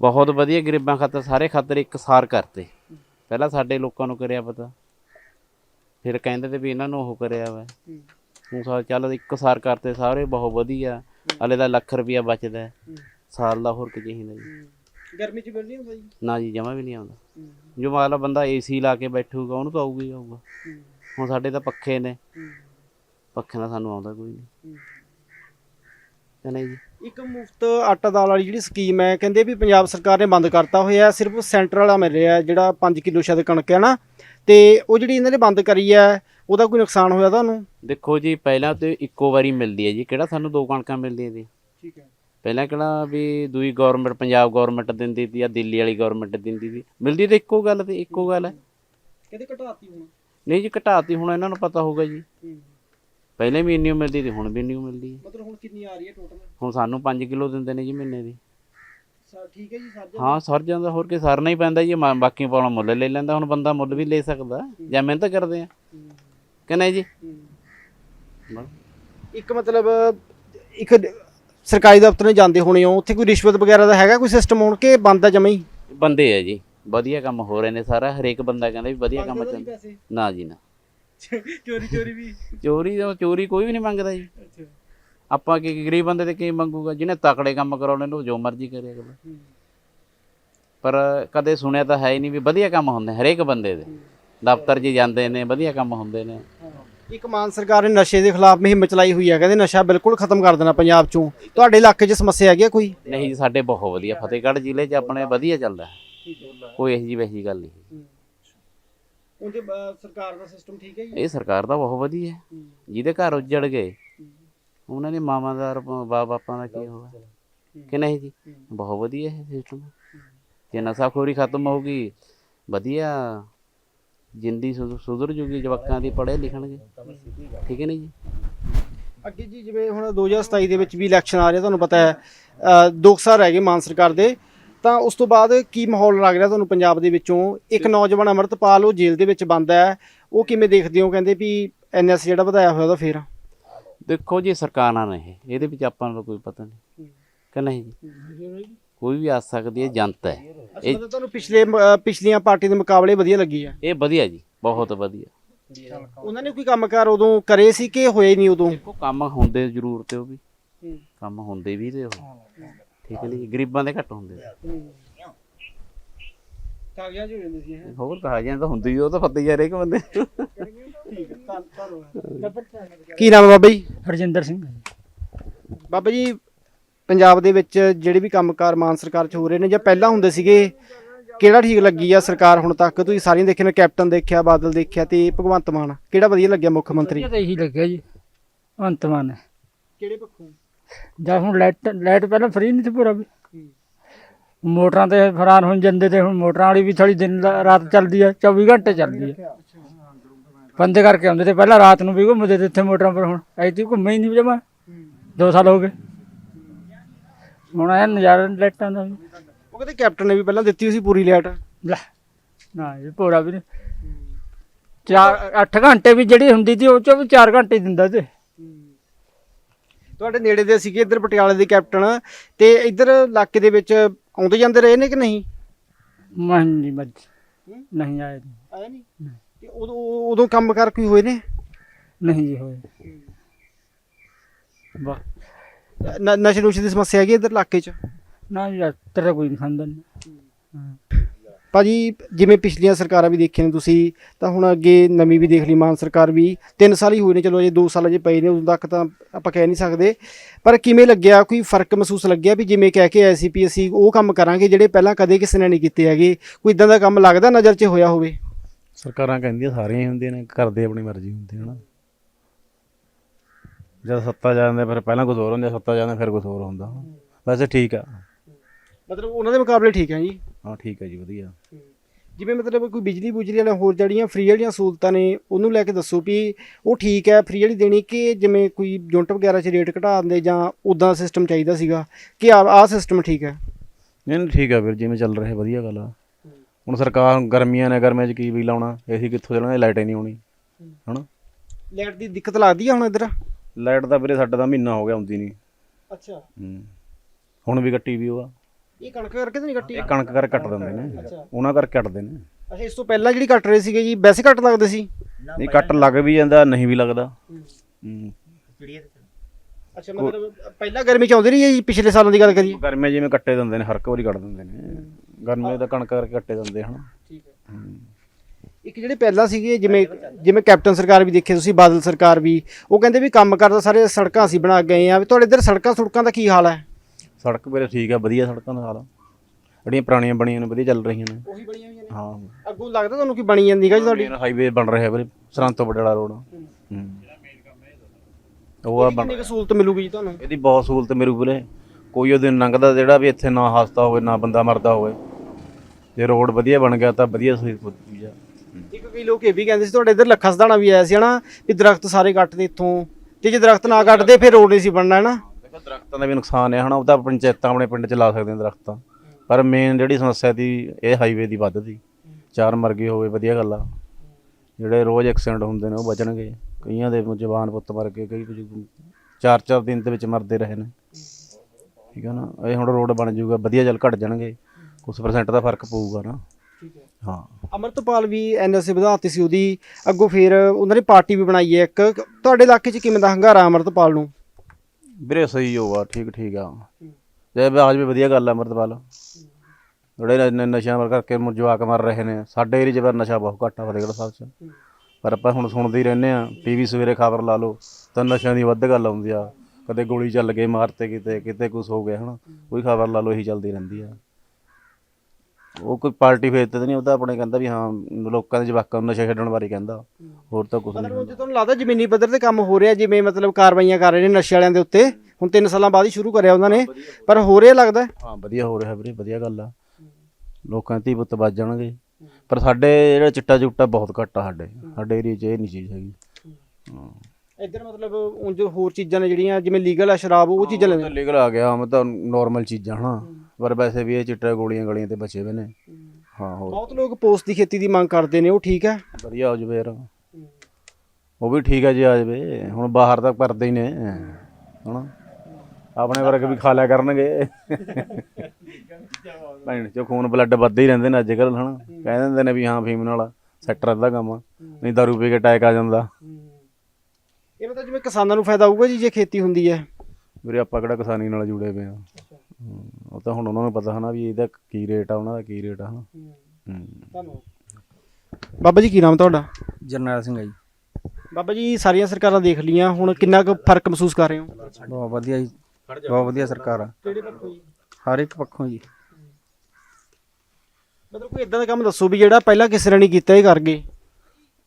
Speaker 4: ਬਹੁਤ ਵਧੀਆ ਗਰੀਬਾਂ ਖਾਤਰ ਸਾਰੇ ਖਾਤਰ ਇੱਕ ਸਾਰ ਕਰਤੇ। ਪਹਿਲਾਂ ਸਾਡੇ ਲੋਕਾਂ ਨੂੰ ਕਰਿਆ ਪਤਾ, ਫਿਰ ਕਹਿੰਦੇ ਤੇ ਵੀ ਇਹਨਾਂ ਨੂੰ ਉਹ ਕਰਿਆ ਵਾ। ਹੁਣ ਸਾਲ ਚੱਲ ਇੱਕ ਸਾਰ ਕਰਤੇ, ਸਾਰੇ ਬਹੁਤ ਵਧੀਆ, ਹਲੇ ਦਾ ਲੱਖ ਰੁਪਇਆ ਬਚਦਾ ਹੈ। ਸਾਲ ਦਾ ਹੋਰ ਕੀ ਚਾਹੀਦਾ ਜੀ
Speaker 3: ਗਰਮੀ 'ਚ ਬਿੱਲ ਨਹੀਂ ਹੁੰਦਾ ਜੀ?
Speaker 4: ਨਾ ਜੀ ਜਮਾ ਵੀ ਨਹੀਂ ਆਉਂਦਾ। ਜੋ ਮਾਲਾ ਬੰਦਾ ਏਸੀ ਲਾ ਕੇ ਬੈਠੂਗਾ ਉਹਨੂੰ ਤਾਂ ਆਊਗਾ ਹੀ ਆਊਗਾ। ਹੁਣ ਸਾਡੇ ਤਾਂ ਪੱਖੇ ਨੇ। ਪੱਖੇ ਦਾ ਸਾਨੂੰ ਆਉਂਦਾ ਕੋਈ ਨਹੀਂ। ਕਿ ਨਹੀਂ ਜੀ।
Speaker 3: ਇੱਕ ਮੁਫਤ ਆਟਾ ਦਾਲ ਵਾਲੀ ਜਿਹੜੀ ਸਕੀਮ ਹੈ ਕਹਿੰਦੇ ਵੀ ਪੰਜਾਬ ਸਰਕਾਰ ਨੇ ਬੰਦ ਕਰਤਾ ਹੋਇਆ ਹੈ, ਸਿਰਫ ਸੈਂਟਰ ਵਾਲਾ ਮਿਲ ਰਿਹਾ ਹੈ, ਜਿਹੜਾ 5 ਕਿਲੋ ਸ਼ਾਇਦ ਕਣਕ ਹੈ ਨਾ। ਤੇ ਉਹ ਜਿਹੜੀ ਇਹਨਾਂ ਨੇ ਬੰਦ ਕਰੀ ਹੈ ਉਹਦਾ ਕੋਈ ਨੁਕਸਾਨ ਹੋਇਆ ਤੁਹਾਨੂੰ?
Speaker 4: ਦੇਖੋ ਜੀ ਪਹਿਲਾਂ ਤੇ ਇੱਕੋ ਵਾਰੀ ਮਿਲਦੀ ਹੈ ਜੀ। ਕਿਹੜਾ ਸਾਨੂੰ ਦੋ ਕਣਕਾਂ ਮਿਲਦੀਆਂ ਸੀ
Speaker 3: ਠੀਕ ਹੈ।
Speaker 4: ਪਹਿਲਾਂ ਕਿਹੜਾ ਵੀ ਦੂਈ ਗਵਰਨਮੈਂਟ ਪੰਜਾਬ ਗਵਰਨਮੈਂਟ ਦਿੰਦੀ ਸੀ ਜਾਂ ਦਿੱਲੀ ਵਾਲੀ ਗਵਰਨਮੈਂਟ ਦਿੰਦੀ ਸੀ। ਮਿਲਦੀ ਤਾਂ ਇੱਕੋ ਗੱਲ ਤੇ ਇੱਕੋ ਗੱਲ ਹੈ।
Speaker 3: ਕਹਿੰਦੇ ਘਟਾਤੀ ਹੁਣ?
Speaker 4: ਨਹੀਂ ਜੀ ਘਟਾਤੀ ਹੁਣ ਇਹਨਾਂ ਨੂੰ ਪਤਾ ਹੋਊਗਾ ਜੀ। ਪਹਿਲੇ ਵੀ ਇੰਨੀ ਮਿਲਦੀ ਸੀ ਹੁਣ ਵੀ ਇੰਨੀ ਮਿਲਦੀ ਹੈ।
Speaker 3: ਮਤਲਬ ਹੁਣ ਕਿੰਨੀ ਆ ਰਹੀ ਹੈ ਟੋਟਲ
Speaker 4: ਹੁਣ ਸਾਨੂੰ 5 ਕਿਲੋ ਦਿੰਦੇ ਨੇ ਜੀ ਮਹੀਨੇ ਦੀ।
Speaker 3: ਠੀਕ ਹੈ ਜੀ ਸਰ
Speaker 4: ਹਾਂ ਸਰ ਜਾਂਦਾ ਹੋਰ ਕੀ ਸਰਨਾ ਹੀ ਪੈਂਦਾ ਜੀ ਬਾਕੀ ਪਾਉਣਾ ਮੁੱਲ ਲੈ ਲੈਂਦਾ ਹੁਣ ਬੰਦਾ ਮੁੱਲ ਵੀ ਲੈ ਸਕਦਾ ਜਾਂ ਮਿਹਨਤ ਕਰਦੇ ਆ। ਕਿ ਨਹੀਂ ਜੀ।
Speaker 3: ਇੱਕ ਮਤਲਬ ਇੱਕ ਸਰਕਾਰੀ ਦਫ਼ਤਰ ਜਾਂਦੇ ਹੋਣੇ ਹੋ? ਉੱਥੇ ਕੋਈ ਰਿਸ਼ਵਤ ਵਗੈਰਾ ਦਾ ਹੈਗਾ? ਕੋਈ ਸਿਸਟਮ ਹੋਣ ਕਿ ਬੰਦ ਆ ਜਮਾ ਹੀ?
Speaker 4: ਬੰਦੇ ਆ ਜੀ। ਵਧੀਆ ਕੰਮ ਹੋ ਰਹੇ ਨੇ ਸਾਰਾ। ਹਰੇਕ ਬੰਦਾ ਕਹਿੰਦਾ ਵੀ ਵਧੀਆ ਕੰਮ ਚੱਲ ਨਾ ਜੀ ਨਾ।
Speaker 3: ਚੋਰੀ ਚੋਰੀ ਵੀ?
Speaker 4: ਚੋਰੀ ਦਾ ਚੋਰੀ ਕੋਈ ਵੀ ਨਹੀਂ ਮੰਗਦਾ ਜੀ। ਆਪਾਂ ਕੀ ਕੀ ਗਰੀਬ ਬੰਦੇ ਤੇ ਕੀ ਮੰਗੂਗਾ? ਜਿਹਨੇ ਤਕੜੇ ਕੰਮ ਕਰਾਉਣੇ ਨੂੰ ਜੋ ਮਰਜ਼ੀ ਕਰੇ ਅਗਲਾ। ਪਰ ਕਦੇ ਸੁਣਿਆ ਤਾਂ ਹੈ ਹੀ ਨਹੀਂ ਵੀ ਵਧੀਆ ਕੰਮ ਹੁੰਦੇ ਹਰੇਕ ਬੰਦੇ ਦੇ। ਦਫ਼ਤਰ 'ਚ ਜਾਂਦੇ ਨੇ ਵਧੀਆ ਕੰਮ ਹੁੰਦੇ ਨੇ।
Speaker 3: ਇੱਕ ਮਾਨ ਸਰਕਾਰ ਨੇ ਨਸ਼ੇ ਦੇ ਖਿਲਾਫ ਮੁਹਿੰਮ ਚਲਾਈ ਹੋਈ ਹੈ ਕਹਿੰਦੇ ਨਸ਼ਾ ਬਿਲਕੁਲ ਖਤਮ ਕਰ ਦੇਣਾ ਪੰਜਾਬ ਚੋਂ। ਤੁਹਾਡੇ ਇਲਾਕੇ 'ਚ ਸਮੱਸਿਆ ਹੈਗੀ ਆ ਕੋਈ?
Speaker 4: ਨਹੀਂ ਜੀ ਸਾਡੇ ਬਹੁਤ ਵਧੀਆ ਫਤਿਹਗੜ੍ਹ ਜ਼ਿਲ੍ਹੇ 'ਚ ਆਪਣੇ ਵਧੀਆ ਚੱਲਦਾ। ਕੋਈ ਇਹੋ ਜਿਹੀ ਵੈਸੀ ਗੱਲ ਨਹੀਂ।
Speaker 3: ਉਹਦੇ ਸਰਕਾਰ ਦਾ ਸਿਸਟਮ ਠੀਕ ਹੈ
Speaker 4: ਇਹ ਸਰਕਾਰ ਦਾ ਬਹੁਤ ਵਧੀਆ ਹੈ। ਜਿਹਦੇ ਘਰ ਉੱਜੜ ਗਏ ਉਹਨਾਂ ਦੇ ਮਾਵਾਂ ਦਾ ਬਾਪ ਬਾਪਾਂ ਦਾ ਕੀ ਹੋਗਾ ਕਿ ਨਹੀਂ ਜੀ? ਬਹੁਤ ਵਧੀਆ ਹੈ। ਸਿਸਟਮ ਜੇ ਨਸ਼ਾਖੋਰੀ ਖਤਮ ਹੋਊਗੀ ਵਧੀਆ। ਜਿੰਦੀ ਸੁਧ- ਸੁਧਰ ਜੂਗੀ ਜਵਾਕਾਂ ਦੀ ਪੜ੍ਹੇ ਲਿਖਣਗੇ। ਠੀਕ ਹੈ ਨਹੀਂ ਜੀ?
Speaker 3: ਅੱਗੇ ਜੀ ਜਿਵੇਂ ਹੁਣ 2027 ਦੇ ਵਿੱਚ ਵੀ ਇਲੈਕਸ਼ਨ ਆ ਰਿਹਾ ਤੁਹਾਨੂੰ ਪਤਾ ਹੈ ਅ, ਦੋ ਕੁ ਸਾਲ ਰਹਿ ਗਏ ਮਾਨ ਸਰਕਾਰ ਦੇ। ਤਾਂ ਉਸ ਤੋਂ ਬਾਅਦ ਕੀ ਮਾਹੌਲ ਲੱਗ ਰਿਹਾ ਤੁਹਾਨੂੰ ਪੰਜਾਬ ਦੇ ਵਿੱਚੋਂ? ਇੱਕ ਨੌਜਵਾਨ ਅਮਰਤਪਾਲ ਉਹ ਜੇਲ੍ਹ ਦੇ ਵਿੱਚ ਬੰਦ ਹੈ। ਉਹ ਕਿਵੇਂ ਦੇਖਦੇ ਹੋ? ਕਹਿੰਦੇ ਵੀ ਐਨਐਸ ਜਿਹੜਾ ਵਧਾਇਆ ਹੋਇਆ ਉਹਦਾ ਫੇਰ।
Speaker 4: ਦੇਖੋ ਜੀ ਸਰਕਾਰਾਂ ਨੇ ਇਹ ਇਹਦੇ ਵਿੱਚ ਆਪਾਂ ਨੂੰ ਕੋਈ ਪਤਾ ਨਹੀਂ। ਕਿ ਨਹੀਂ ਜੀ? ਕੋਈ ਵੀ ਆ ਸਕਦੀ ਹੈ ਜਨਤਾ ਹੈ। ਇਹ
Speaker 3: ਮਤਲਬ ਤੁਹਾਨੂੰ ਪਿਛਲੇ ਅ, ਪਿਛਲੀਆਂ ਪਾਰਟੀ ਦੇ ਮੁਕਾਬਲੇ ਵਧੀਆ ਲੱਗੀ ਹੈ
Speaker 4: ਇਹ ਵਧੀਆ ਜੀ ਬਹੁਤ ਵਧੀਆ।
Speaker 3: ਉਹਨਾਂ ਨੇ ਕੋਈ ਕੰਮਕਾਰ ਉਦੋਂ ਕਰੇ ਸੀ ਕਿ ਹੋਏ ਨਹੀਂ ਉਦੋਂ?
Speaker 4: ਦੇਖੋ ਕੰਮ ਹੁੰਦੇ ਜ਼ਰੂਰ ਤੇ ਉਹ ਵੀ। ਕੰਮ ਹੁੰਦੇ ਵੀ ਤੇ ਉਹ। ਠੀਕ ਹੈ ਜੀ ਗਰੀਬਾਂ ਦੇ ਘੱਟ ਹੁੰਦੇ।
Speaker 3: ਕਾਗਜ਼ਾਂ ਚ ਹੋ ਜਾਂਦੇ ਸੀ
Speaker 4: ਹੋਰ ਤਾਂ ਆ ਜਾਂਦਾ ਹੁੰਦੀ ਉਹ ਤਾਂ ਫੱਤੇ ਜਾ ਰਹੇ ਕਿ ਬੰਦੇ
Speaker 3: ਕੀ ਨਾਮ ਹੈ ਬਾਬਾ ਜੀ?
Speaker 1: ਹਰਜਿੰਦਰ ਸਿੰਘ।
Speaker 3: ਬਾਬਾ ਜੀ ਪੰਜਾਬ ਦੇ ਵਿੱਚ ਜਿਹੜੇ ਵੀ ਕੰਮਕਾਰ ਮਾਨ ਸਰਕਾਰ ਚ ਹੋ ਰਹੇ ਨੇ ਜਾਂ ਪਹਿਲਾਂ ਹੁੰਦੇ ਸੀਗੇ ਕਿਹੜਾ ਠੀਕ ਲੱਗੀ ਆ ਸਰਕਾਰ ਹੁਣ ਤੱਕ? ਤੁਸੀਂ ਸਾਰੀਆਂ ਦੇਖੇ ਨੇ ਕੈਪਟਨ ਦੇਖਿਆ ਬਾਦਲ ਦੇਖਿਆ ਤੇ ਭਗਵੰਤ ਮਾਨ। ਕਿਹੜਾ ਵਧੀਆ ਲੱਗਿਆ ਮੁੱਖ ਮੰਤਰੀ?
Speaker 1: ਤਾਂ ਇਹੀ ਲੱਗਿਆ ਜੀ ਅੰਤਮਾਨ
Speaker 3: ਕਿਹੜੇ ਪੱਖੋਂ?
Speaker 1: ਜਦ ਹੁਣ ਲਾਈਟ ਲਾਈਟ ਪਹਿਲਾਂ ਫ੍ਰੀ ਨਹੀਂ ਸੀ ਪੂਰਾ ਵੀ। ਮੋਟਰਾਂ ਤੇ ਹੈਰਾਨ ਹੋ ਜਾਂਦੇ ਤੇ ਹੁਣ ਮੋਟਰਾਂ ਵਾਲੀ ਵੀ ਥੋੜੀ ਦਿਨ ਰਾਤ ਚੱਲਦੀ ਹੈ 24 ਘੰਟੇ ਚੱਲਦੀ ਹੈ ਬੰਦ ਕਰਕੇ ਆਉਂਦੇ ਤੇ ਪਹਿਲਾਂ ਰਾਤ ਨੂੰ ਵੀ ਘੁੰਮਦੇ ਤੇ ਇੱਥੇ ਮੋਟਰਾਂ ਪਰ ਹੁਣ ਐਤੀ ਘੁੰਮੇ ਹੀ ਨਹੀਂ ਜਮਾ। ਦੋ ਸਾਲ ਹੋ ਗਏ। ਹੁਣ ਆਇਆ ਨਜ਼ਾਰਾ ਲਾਈਟਾਂ ਦਾ ਵੀ।
Speaker 3: ਉਹ ਕਹਿੰਦੇ ਕੈਪਟਨ ਨੇ ਵੀ ਪਹਿਲਾਂ ਦਿੱਤੀ ਹੋਈ ਸੀ ਪੂਰੀ ਲਾਈਟ।
Speaker 1: ਲੈ ਨਾ ਇਹ ਪੂਰਾ ਵੀ ਨਹੀਂ। ਚਾਰ 8 ਘੰਟੇ ਵੀ ਜਿਹੜੀ ਹੁੰਦੀ ਸੀ ਉਹ ਚੋਂ ਵੀ 4 ਘੰਟੇ ਦਿੰਦਾ ਤੇ
Speaker 3: ਤੁਹਾਡੇ ਨੇੜੇ ਦੇ ਸੀਗੇ ਇੱਧਰ ਪਟਿਆਲੇ ਦੇ ਕੈਪਟਨ ਤੇ ਇੱਧਰ ਇਲਾਕੇ ਦੇ ਵਿੱਚ ਆਉਂਦੇ ਜਾਂਦੇ ਰਹੇ ਨੇ ਕਿ ਨਹੀਂ?
Speaker 1: ਮਨ ਨਹੀਂ ਮੱਝ ਨਹੀਂ ਆਏ
Speaker 3: ਆਇਆ ਨਹੀਂ। ਤੇ ਉਦੋਂ ਉਦੋਂ ਕੰਮ ਕਰ ਕੋਈ ਹੋਏ ਨੇ?
Speaker 1: ਨਹੀਂ ਜੀ ਹੋਏ। ਬਾ
Speaker 3: ਨ- ਨਸ਼ੇ ਨੁਸ਼ੇ ਦੀ ਸਮੱਸਿਆ ਹੈਗੀ ਇੱਧਰ ਇਲਾਕੇ 'ਚ?
Speaker 1: ਨਾ ਯਾਰ ਤੇਰਾ ਕੋਈ ਨਹੀਂ ਖਾਂਦਾ ਨਹੀਂ ਹਾਂ।
Speaker 3: ਭਾਜੀ ਜਿਵੇਂ ਪਿਛਲੀਆਂ ਸਰਕਾਰਾਂ ਵੀ ਦੇਖੀਆਂ ਨੇ ਤੁਸੀਂ ਤਾਂ ਹੁਣ ਅੱਗੇ ਨਵੀਂ ਵੀ ਦੇਖ ਲਈ ਮਾਨ ਸਰਕਾਰ ਵੀ। 3 ਸਾਲ ਹੀ ਹੋਏ ਨੇ ਚਲੋ ਅਜੇ 2 ਸਾਲ ਅਜੇ ਪਏ ਨੇ ਉਦੋਂ ਤੱਕ ਤਾਂ ਆਪਾਂ ਕਹਿ ਨਹੀਂ ਸਕਦੇ। ਪਰ ਕਿਵੇਂ ਲੱਗਿਆ ਕੋਈ ਫ਼ਰਕ ਮਹਿਸੂਸ ਲੱਗਿਆ ਵੀ ਜਿਵੇਂ ਕਹਿ ਕੇ ਆਏ ਸੀ ਵੀ ਅਸੀਂ ਉਹ ਕੰਮ ਕਰਾਂਗੇ ਜਿਹੜੇ ਪਹਿਲਾਂ ਕਦੇ ਕਿਸੇ ਨੇ ਨਹੀਂ ਕੀਤੇ ਹੈਗੇ? ਕੋਈ ਇਦਾਂ ਦਾ ਕੰਮ ਲੱਗਦਾ ਨਜ਼ਰ 'ਚ ਹੋਇਆ ਹੋਵੇ?
Speaker 2: ਸਰਕਾਰਾਂ ਕਹਿੰਦੀਆਂ ਸਾਰੀਆਂ ਹੀ ਹੁੰਦੀਆਂ ਨੇ ਕਰਦੇ ਆਪਣੀ ਮਰਜ਼ੀ ਹੁੰਦੀ ਹੈ ਨਾ ਜਦ ਸੱਤਾ ਜਾਂਦੇ ਫਿਰ ਪਹਿਲਾਂ ਕੁਝ ਹੋਰ ਹੁੰਦਾ ਸੱਤਾ ਜਾਂਦੇ ਫਿਰ ਕੁਝ ਹੋਰ ਹੁੰਦਾ। ਵੈਸੇ ਠੀਕ ਆ।
Speaker 3: ਮਤਲਬ ਉਹਨਾਂ ਦੇ ਮੁਕਾਬਲੇ ਠੀਕ ਹੈ ਜੀ?
Speaker 2: ਹਾਂ ਠੀਕ ਹੈ ਜੀ ਵਧੀਆ।
Speaker 3: ਜਿਵੇਂ ਮਤਲਬ ਕੋਈ ਬਿਜਲੀ ਬੁਜਲੀ ਵਾਲਾ ਹੋਰ ਜਿਹੜੀਆਂ ਫ੍ਰੀ ਵਾਲੀਆਂ ਸਹੂਲਤਾਂ ਨੇ ਉਹਨੂੰ ਲੈ ਕੇ ਦੱਸੋ ਵੀ ਉਹ ਠੀਕ ਹੈ ਫ੍ਰੀ ਵਾਲੀ ਦੇਣੀ ਕਿ ਜਿਵੇਂ ਕੋਈ ਯੂਨਿਟ ਵਗੈਰਾ 'ਚ ਰੇਟ ਘਟਾ ਦਿੰਦੇ ਜਾਂ ਉਦਾਂ ਸਿਸਟਮ ਚਾਹੀਦਾ ਸੀਗਾ ਕਿ ਆ ਆਹ ਸਿਸਟਮ ਠੀਕ ਹੈ
Speaker 2: ਨਹੀਂ ਨਹੀਂ ਠੀਕ ਆ ਵੀਰ ਜਿਵੇਂ ਚੱਲ ਰਿਹਾ ਵਧੀਆ ਗੱਲ ਆ। ਹੁਣ ਸਰਕਾਰ ਗਰਮੀਆਂ ਨੇ ਗਰਮੀਆਂ 'ਚ ਕੀ ਵੀ ਲਾਉਣਾ? ਏਸੀ ਕਿੱਥੋਂ ਚੱਲਣਾ ਲਾਈਟ ਹੀ ਨਹੀਂ ਆਉਣੀ। ਹਨਾ
Speaker 3: ਲਾਈਟ ਦੀ ਦਿੱਕਤ ਲੱਗਦੀ ਆ ਹੁਣ ਇੱਧਰ?
Speaker 2: ਲਾਈਟ ਤਾਂ ਵੀਰੇ ਸਾਡਾ ਤਾਂ ਮਹੀਨਾ ਹੋ ਗਿਆ ਆਉਂਦੀ ਨਹੀਂ।
Speaker 3: ਅੱਛਾ।
Speaker 2: ਹੂੰ। ਹੁਣ ਵੀ ਕੱਟੀ ਵੀ ਉਹ ਆ।
Speaker 3: ਇਹ ਕਣਕ ਕਰਕੇ ਤਾਂ ਨਹੀਂ ਕੱਟੀ?
Speaker 2: ਇਹ ਕਣਕ ਕਰ ਕੱਟ ਦਿੰਦੇ ਨੇ। ਉਹਨਾਂ ਕਰ ਕੱਟਦੇ ਨੇ।
Speaker 3: ਅੱਛਾ ਇਸ ਤੋਂ ਪਹਿਲਾਂ ਜਿਹੜੀ ਕੱਟ ਰਹੇ ਸੀਗੇ ਜੀ ਵੈਸੇ ਕੱਟ ਲੱਗਦੇ ਸੀ?
Speaker 2: ਨਹੀਂ ਕੱਟ ਲੱਗ ਵੀ ਜਾਂਦਾ ਨਹੀਂ ਵੀ ਲੱਗਦਾ। ਹੂੰ।
Speaker 3: ਅੱਛਾ ਮਤਲਬ ਪਹਿਲਾਂ ਗਰਮੀ ਚ ਆਉਂਦੀ ਰਹੀ ਹੈ ਜੀ ਪਿਛਲੇ ਸਾਲਾਂ ਦੀ ਗੱਲ ਕਰੀਏ?
Speaker 2: ਗਰਮੀਆਂ ਜਿਵੇਂ ਕੱਟੇ ਦਿੰਦੇ ਨੇ ਹਰ ਇੱਕ ਵਾਰੀ ਕੱਟ ਦਿੰਦੇ ਨੇ। ਗਰਮੀਆਂ ਦਾ ਕਣਕ ਕਰਕੇ ਕੱਟੇ ਦਿੰਦੇ ਹਨ।
Speaker 3: ਠੀਕ ਹੈ। ਇੱਕ ਜਿਹੜੇ ਪਹਿਲਾਂ ਸੀਗੇ ਜਿਵੇਂ ਜਿਵੇਂ ਕੈਪਟਨ ਸਰਕਾਰ ਵੀ ਦੇਖੇ ਤੁਸੀਂ ਬਾਦਲ ਸਰਕਾਰ ਵੀ ਉਹ ਕਹਿੰਦੇ ਵੀ ਕੰਮ ਕਰਦਾ ਸਾਰੇ ਸੜਕਾਂ ਅਸੀਂ ਬਣਾ ਗਏ ਆ। ਵੀ ਤੁਹਾਡੇ ਇੱਧਰ ਸੜਕਾਂ ਸੁੜਕਾਂ ਦਾ ਕੀ ਹਾਲ ਹੈ?
Speaker 2: ਸੜਕ ਵੀਰੇ ਠੀਕ ਆ ਵਧੀਆ ਸੜਕਾਂ ਦਾ ਹਾਲ ਆ। ਜਿਹੜੀਆਂ ਪੁਰਾਣੀਆਂ ਬਣੀਆਂ ਨੇ ਵਧੀਆ ਚੱਲ ਰਹੀਆਂ ਨੇ।
Speaker 3: ਉਹੀ ਬਣੀਆਂ ਹੋਈਆਂ ਨੇ?
Speaker 2: ਹਾਂ।
Speaker 3: ਅੱਗੋਂ ਲੱਗਦਾ ਤੁਹਾਨੂੰ ਕੀ ਬਣੀ ਜਾਂਦੀ ਗਾ ਜੀ ਤੁਹਾਡੀ?
Speaker 2: ਮੇਨ ਹਾਈਵੇ ਬਣ ਰਿਹਾ ਵੀਰੇ ਸਰਹੰਦ ਤੋਂ ਬਡਾਲਾ ਰੋਡ ਹੂੰ। ਉਹ ਆ ਬਣ
Speaker 3: ਕਿੰਨੀ ਸਹੂਲਤ ਮਿਲੂਗੀ ਜੀ ਤੁਹਾਨੂੰ?
Speaker 2: ਇਹਦੀ ਬਹੁਤ ਸਹੂਲਤ ਮੇਰੇ ਵੀਰੇ। ਕੋਈ ਉਹ ਦਿਨ ਲੰਘਦਾ ਜਿਹੜਾ ਵੀ ਇੱਥੇ ਨਾ ਹਾਸਤਾ ਹੋਵੇ ਨਾ ਬੰਦਾ ਮਰਦਾ ਹੋਵੇ। ਜੇ ਰੋਡ ਵਧੀਆ ਬਣ ਗਿਆ ਤਾਂ ਵਧੀਆ ਸਹੂਲਤ
Speaker 3: ਇੱਕ ਕਈ ਲੋਕ ਇਹ ਵੀ ਕਹਿੰਦੇ ਸੀ ਤੁਹਾਡੇ ਇੱਧਰ ਲੱਖਾ ਸਧਾਣਾ ਵੀ ਆਇਆ ਸੀ ਹਨਾ ਵੀ ਦਰਖਤ ਸਾਰੇ ਕੱਟਦੇ ਇੱਥੋਂ। ਤੇ ਜੇ ਦਰਖਤ ਨਾ ਕੱਟਦੇ ਫਿਰ ਰੋਡ ਨਹੀਂ ਸੀ ਬਣਨਾ ਹਨਾ?
Speaker 2: ਦੇਖੋ ਦਰਖਤਾਂ ਦਾ ਵੀ ਨੁਕਸਾਨ ਹੈ ਹਨਾ ਉਹ ਤਾਂ ਪੰਚਾਇਤਾਂ ਆਪਣੇ ਪਿੰਡ 'ਚ ਲਾ ਸਕਦੇ ਨੇ ਦਰਖਤਾਂ। ਪਰ ਮੇਨ ਜਿਹੜੀ ਸਮੱਸਿਆ ਦੀ ਇਹ ਹਾਈਵੇ ਦੀ ਵੱਧਦੀ ਚਾਰ ਮਰ ਗਏ ਹੋਵੇ ਵਧੀਆ ਗੱਲ ਆ। ਜਿਹੜੇ ਰੋਜ਼ ਐਕਸੀਡੈਂਟ ਹੁੰਦੇ ਨੇ ਉਹ ਬਚਣਗੇ ਕਈਆਂ ਦੇ ਜਵਾਨ ਪੁੱਤ ਮਰ ਗਏ ਕਈ ਬਜ਼ੁਰਗ ਚਾਰ ਚਾਰ ਦਿਨ ਦੇ ਵਿੱਚ ਮਰਦੇ ਰਹੇ ਨੇ। ਠੀਕ ਹੈ ਨਾ? ਇਹ ਹੁਣ ਰੋਡ ਬਣ ਜਾਊਗਾ ਵਧੀਆ ਚੱਲ ਘਟ ਜਾਣਗੇ। ਕੁਝ ਪਰਸੈਂਟ ਦਾ ਫ਼ਰਕ ਪਊਗਾ ਨਾ। ਹਾਂ।
Speaker 3: ਅਮਰਤਪਾਲ ਵੀ ਐਨਐਸਏ ਵਧਾਤੀ ਸੀ ਉਹਦੀ। ਅੱਗੋਂ ਫਿਰ ਉਹਨਾਂ ਨੇ ਪਾਰਟੀ ਵੀ ਬਣਾਈ ਹੈ ਇੱਕ। ਤੁਹਾਡੇ ਇਲਾਕੇ 'ਚ ਕਿਵੇਂ ਦਾ ਹੰਗਾਰਾ ਅਮਰਤਪਾਲ ਨੂੰ?
Speaker 2: ਵੀਰੇ ਸਹੀ ਹੋਗਾ ਠੀਕ ਠੀਕ ਆ। ਜੇ ਆਜ ਵੀ ਵਧੀਆ ਗੱਲ ਆ ਅਮਰਤਪਾਲ। ਜਿਹੜੇ ਨਸ਼ਿਆਂ ਵਰ ਕਰਕੇ ਜਵਾਕ ਮਰ ਰਹੇ ਨੇ। ਸਾਡੇ ਏਰੀਏ 'ਚ ਨਸ਼ਾ ਬਹੁਤ ਘੱਟ ਆ ਫਤਿਹਗੜ੍ਹ ਸਾਹਿਬ 'ਚ। ਪਰ ਆਪਾਂ ਹੁਣ ਸੁਣਦੇ ਹੀ ਰਹਿੰਦੇ ਆ ਟੀਵੀ ਸਵੇਰੇ ਖਬਰ ਲਾ ਲਓ ਤਾਂ ਨਸ਼ਿਆਂ ਦੀ ਵੱਧ ਗੱਲ ਆਉਂਦੀ ਆ। ਕਦੇ ਗੋਲੀ ਚੱਲ ਗਈ ਮਾਰਤੇ ਕਿਤੇ ਕਿਤੇ ਕੁਝ ਹੋ ਗਿਆ ਹਨਾ। ਕੋਈ ਖਬਰ ਲਾ ਲਓ ਇਹੀ ਚੱਲਦੀ ਰਹਿੰਦੀ ਆ। ਉਹ ਕੋਈ ਪਾਰਟੀ ਫੇਰ ਤੇ ਨਹੀਂ ਉਹ ਤਾਂ ਆਪਣੇ ਕਹਿੰਦਾ ਵੀ ਹਾਂ ਲੋਕਾਂ ਦੇ ਜਵਾਕਾਂ ਨੂੰ ਨਸ਼ਾ ਛੱਡਣ ਬਾਰੇ ਕਹਿੰਦਾ। ਹੋਰ ਤਾਂ ਕੁਝ ਨਹੀਂ
Speaker 3: ਮਤਲਬ ਜੇ ਤੁਹਾਨੂੰ ਲੱਗਦਾ ਜ਼ਮੀਨੀ ਪੱਧਰ ਤੇ ਕੰਮ ਹੋ ਰਿਹਾ ਜਿਵੇਂ ਮਤਲਬ ਕਾਰਵਾਈਆਂ ਕਰ ਰਹੇ ਨੇ ਨਸ਼ੇ ਵਾਲਿਆਂ ਦੇ ਉੱਤੇ ਹੁਣ 3 ਸਾਲਾਂ ਬਾਅਦ ਹੀ ਸ਼ੁਰੂ ਕਰਿਆ ਉਹਨਾਂ ਨੇ ਪਰ ਹੋ ਰਿਹਾ ਲੱਗਦਾ?
Speaker 2: ਹਾਂ ਵਧੀਆ ਹੋ ਰਿਹਾ ਵੀਰੇ ਵਧੀਆ ਗੱਲ ਆ। ਲੋਕਾਂ ਧੀ ਪੁੱਤ ਵੱਜ ਜਾਣਗੇ। ਪਰ ਸਾਡੇ ਜਿਹੜਾ ਚਿੱਟਾ ਚੁੱਟਾ ਬਹੁਤ ਘੱਟ ਆ ਸਾਡੇ ਸਾਡੇ ਏਰੀਆ 'ਚ ਇਹ ਨਹੀਂ ਚੀਜ਼ ਹੈਗੀ। ਹਾਂ।
Speaker 3: ਇੱਧਰ ਮਤਲਬ ਉਂਝ ਹੋਰ ਚੀਜ਼ਾਂ ਨੇ ਜਿਹੜੀਆਂ ਜਿਵੇਂ ਲੀਗਲ ਆ ਸ਼ਰਾਬ ਉਹ ਚੀਜ਼ਾਂ ਲੈਂਦੇ
Speaker 2: ਲੀਗਲ ਆ ਗਿਆ ਮੈਂ ਤਾਂ ਨਾਰਮਲ ਚੀਜ਼ਾਂ ਹਨਾ। ਪਰ ਵੈਸੇ ਵੀ ਇਹ ਚਿੱਟਾ ਗੋਲੀਆਂ ਗਲੀਆਂ ਤੇ ਬਚੇ ਹੋਏ ਨੇ। ਹਾਂ। ਹੋਰ।
Speaker 3: ਬਹੁਤ ਲੋਕ ਪੋਸਟ ਦੀ ਖੇਤੀ ਦੀ ਮੰਗ ਕਰਦੇ ਨੇ ਉਹ ਠੀਕ ਹੈ
Speaker 2: ਵਧੀਆ ਹੋ ਜਵੇ ਯਾਰ। ਉਹ ਵੀ ਠੀਕ ਹੈ ਜੀ ਆ ਜਵੇ ਹੁਣ ਬਾਹਰ ਤਾਂ ਕਰਦੇ ਹੀ ਨੇ ਹਨਾ। ਆਪਣੇ ਵਰਗ ਵੀ ਖਾ ਲਿਆ ਕਰਨਗੇ। ਭੈਣ ਚੋ ਖੂਨ ਬਲੱਡ ਵੱਧਦੇ ਹੀ ਰਹਿੰਦੇ ਨੇ ਅੱਜ ਕੱਲ੍ਹ ਹਨਾ ਕਹਿ ਦਿੰਦੇ ਨੇ ਵੀ ਹਾਂ ਫੀਮ ਨਾਲ ਸੈੱਟ ਰਹਿੰਦਾ ਕੰਮ। ਨਹੀਂ ਦਾਰੂ ਪੀ ਕੇ ਅਟੈਕ ਆ ਜਾਂਦਾ।
Speaker 3: ਇਹ ਮਤਲਬ ਜਿਵੇਂ ਕਿਸਾਨਾਂ ਨੂੰ ਫਾਇਦਾ ਹੋਊਗਾ ਜੀ ਜੇ ਖੇਤੀ ਹੁੰਦੀ ਹੈ।
Speaker 2: ਵੀਰੇ ਆਪਾਂ ਕਿਹੜਾ ਕਿਸਾਨੀ ਨਾਲ ਜੁੜੇ ਪਏ ਆ। ਹਮ, ਉਹ ਤਾਂ ਹੁਣ ਉਹਨਾਂ ਨੂੰ ਪਤਾ ਹਨਾ ਵੀ ਇਹਦਾ ਕੀ ਰੇਟ ਆ ਉਹਨਾਂ ਦਾ ਕੀ ਰੇਟ ਆ ਹਨਾ। ਹਮ।
Speaker 3: ਧੰਨਵਾਦ। ਬਾਬਾ ਜੀ ਕੀ ਨਾਮ ਤੁਹਾਡਾ?
Speaker 1: ਜਰਨੈਲ ਸਿੰਘ ਆ ਜੀ।
Speaker 3: ਬਾਬਾ ਜੀ ਸਾਰੀਆਂ ਸਰਕਾਰਾਂ ਦੇਖ ਲੀਆਂ ਹੁਣ ਕਿੰਨਾ ਕੁ ਫ਼ਰਕ ਮਹਿਸੂਸ ਕਰ ਰਹੇ ਹੋ?
Speaker 1: ਬਹੁਤ ਵਧੀਆ ਜੀ ਬਹੁਤ ਵਧੀਆ ਸਰਕਾਰ ਆ।
Speaker 3: ਕਿਹੜੇ ਪੱਖੋਂ ਜੀ?
Speaker 1: ਹਰ ਇੱਕ ਪੱਖੋਂ ਜੀ।
Speaker 3: ਮਤਲਬ ਕੋਈ ਇਦਾਂ ਦਾ ਕੰਮ ਦੱਸੋ ਵੀ ਜਿਹੜਾ ਪਹਿਲਾਂ ਕਿਸੇ ਨੇ ਨਹੀਂ ਕੀਤਾ ਇਹ ਕਰ ਗਏ।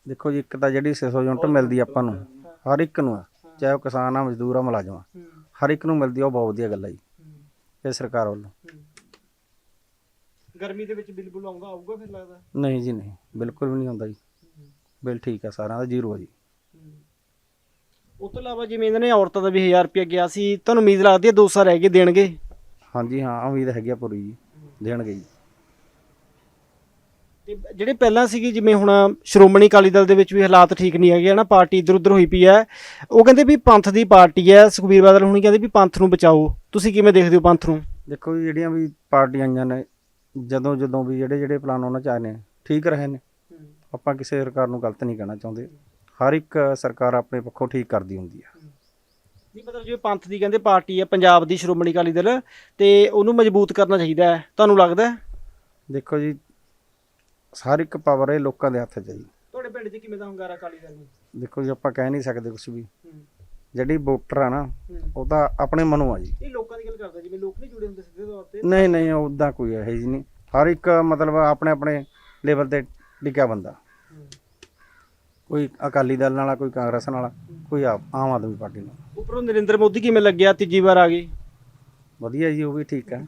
Speaker 1: ਦੇਖੋ ਜੀ ਇੱਕ ਤਾਂ ਜਿਹੜੀ 600 ਯੂਨਿਟ ਮਿਲਦੀ ਆਪਾਂ ਨੂੰ ਹਰ ਇੱਕ ਨੂੰ ਆ ਚਾਹੇ ਉਹ ਕਿਸਾਨ ਆ ਮਜ਼ਦੂਰ ਆ ਮੁਲਾਜ਼ਮ ਆ। ਹਰ ਇੱਕ ਨੂੰ ਮਿਲਦੀ ਆ ਉਹ ਬਹੁਤ ਵਧੀਆ ਗੱਲ ਆ ਜੀ। ਇਹ ਸਰਕਾਰ ਵੱਲੋਂ।
Speaker 3: ਗਰਮੀ ਦੇ ਵਿੱਚ ਬਿੱਲ ਬੁਲ ਆਉਂਦਾ ਆਊਗਾ ਫਿਰ ਲੱਗਦਾ?
Speaker 1: ਨਹੀਂ ਜੀ ਨਹੀਂ। ਬਿਲਕੁਲ ਵੀ ਨਹੀਂ ਹੁੰਦਾ ਜੀ। ਬਿੱਲ ਠੀਕ ਆ ਸਾਰਿਆਂ ਦਾ ਜ਼ੀਰੋ ਆ ਜੀ।
Speaker 3: ਉਸ ਤੋਂ ਇਲਾਵਾ ਜਿਵੇਂ ਇਹਨਾਂ ਨੇ ਔਰਤਾਂ ਦਾ ਵੀ 1000 ਰੁਪਏ ਗਿਆ ਸੀ ਤੁਹਾਨੂੰ ਉਮੀਦ ਲੱਗਦੀ ਹੈ ਦੋ ਸਾਲ ਰਹਿ ਗਏ ਦੇਣਗੇ?
Speaker 1: ਹਾਂਜੀ ਹਾਂ ਉਮੀਦ ਹੈਗੀ ਆ ਪੂਰੀ ਜੀ। ਦੇਣਗੇ ਜੀ।
Speaker 3: ਤੇ ਜਿਹੜੇ ਪਹਿਲਾਂ ਸੀਗੀ ਜਿਵੇਂ ਹੁਣ ਸ਼੍ਰੋਮਣੀ ਅਕਾਲੀ ਦਲ ਦੇ ਵਿੱਚ ਵੀ ਹਾਲਾਤ ਠੀਕ ਨਹੀਂ ਹੈਗੇ ਨਾ ਪਾਰਟੀ ਇਧਰ ਉਧਰ ਹੋਈ ਪਈ ਹੈ ਉਹ ਕਹਿੰਦੇ ਵੀ ਪੰਥ ਦੀ ਪਾਰਟੀ ਹੈ ਸੁਖਬੀਰ ਬਾਦਲ ਹੁਣੀ ਕਹਿੰਦੇ ਵੀ ਪੰਥ ਨੂੰ ਬਚਾਓ। ਤੁਸੀਂ ਕਿਵੇਂ ਦੇਖਦੇ ਹੋ ਪੰਥ ਨੂੰ?
Speaker 1: ਦੇਖੋ ਜੀ ਜਿਹੜੀਆਂ ਵੀ ਪਾਰਟੀਆਂ ਆਈਆਂ ਨੇ ਜਦੋਂ ਜਦੋਂ ਵੀ ਜਿਹੜੇ ਜਿਹੜੇ ਪਲਾਨ ਉਹਨਾਂ ਚ ਆਏ ਨੇ ਠੀਕ ਰਹੇ ਨੇ। ਆਪਾਂ ਕਿਸੇ ਸਰਕਾਰ ਨੂੰ ਗਲਤ ਨਹੀਂ ਕਹਿਣਾ ਚਾਹੁੰਦੇ। ਹਰ ਇੱਕ ਸਰਕਾਰ ਆਪਣੇ ਪੱਖੋਂ ਠੀਕ ਕਰਦੀ ਹੁੰਦੀ ਆ।
Speaker 3: ਨਹੀਂ ਮਤਲਬ ਜਿਵੇਂ ਪੰਥ ਦੀ ਕਹਿੰਦੇ ਪਾਰਟੀ ਹੈ ਪੰਜਾਬ ਦੀ ਸ਼੍ਰੋਮਣੀ ਅਕਾਲੀ ਦਲ ਤੇ ਉਹਨੂੰ ਮਜ਼ਬੂਤ ਕਰਨਾ ਚਾਹੀਦਾ ਹੈ। ਤੁਹਾਨੂੰ ਲੱਗਦਾ ਹੈ?
Speaker 1: ਦੇਖੋ ਜੀ
Speaker 6: ਹਰ ਇੱਕ ਪਾਵਰ ਇਹ ਲੋਕਾਂ ਦੇ ਹੱਥ 'ਚ ਹੈ ਜੀ।
Speaker 3: ਤੁਹਾਡੇ ਪਿੰਡ 'ਚ ਕਿਵੇਂ ਦਾ ਹੁੰਗਾਰਾ ਅਕਾਲੀ ਦਲ ਨੂੰ?
Speaker 6: ਦੇਖੋ ਜੀ ਆਪਾਂ ਕਹਿ ਨਹੀਂ ਸਕਦੇ ਕੁਝ ਵੀ। ਜਿਹੜੀ ਵੋਟਰ ਆ ਨਾ
Speaker 3: ਹੂੰ।
Speaker 6: ਉਹ ਤਾਂ ਆਪਣੇ ਮਨੋਂ ਆ ਜੀ।
Speaker 3: ਇਹ ਲੋਕਾਂ ਦੀ ਗੱਲ ਕਰਦਾ ਜਿਵੇਂ ਲੋਕ ਨਹੀਂ ਜੁੜੇ ਹੁੰਦੇ ਸਿੱਧੇ ਤੌਰ ਤੇ।
Speaker 6: ਨਹੀਂ ਨਹੀਂ ਉਦਾਂ ਕੋਈ ਇਹੋ ਜੀ ਨਹੀਂ। ਹਰ ਇੱਕ ਮਤਲਬ ਆਪਣੇ ਆਪਣੇ ਲੈਵਲ ਤੇ ਟਿਕਿਆ ਬੰਦਾ। ਕੋਈ ਅਕਾਲੀ ਦਲ ਨਾਲ ਕੋਈ ਕਾਂਗਰਸ ਨਾਲ ਕੋਈ ਆਮ ਆਦਮੀ ਪਾਰਟੀ ਨਾਲ।
Speaker 3: ਉੱਪਰੋਂ ਨਰਿੰਦਰ ਮੋਦੀ ਕਿਵੇਂ ਲੱਗਿਆ? ਤੀਜੀ ਵਾਰ ਆ ਗਏ
Speaker 6: ਵਧੀਆ ਜੀ ਉਹ ਵੀ ਠੀਕ ਆ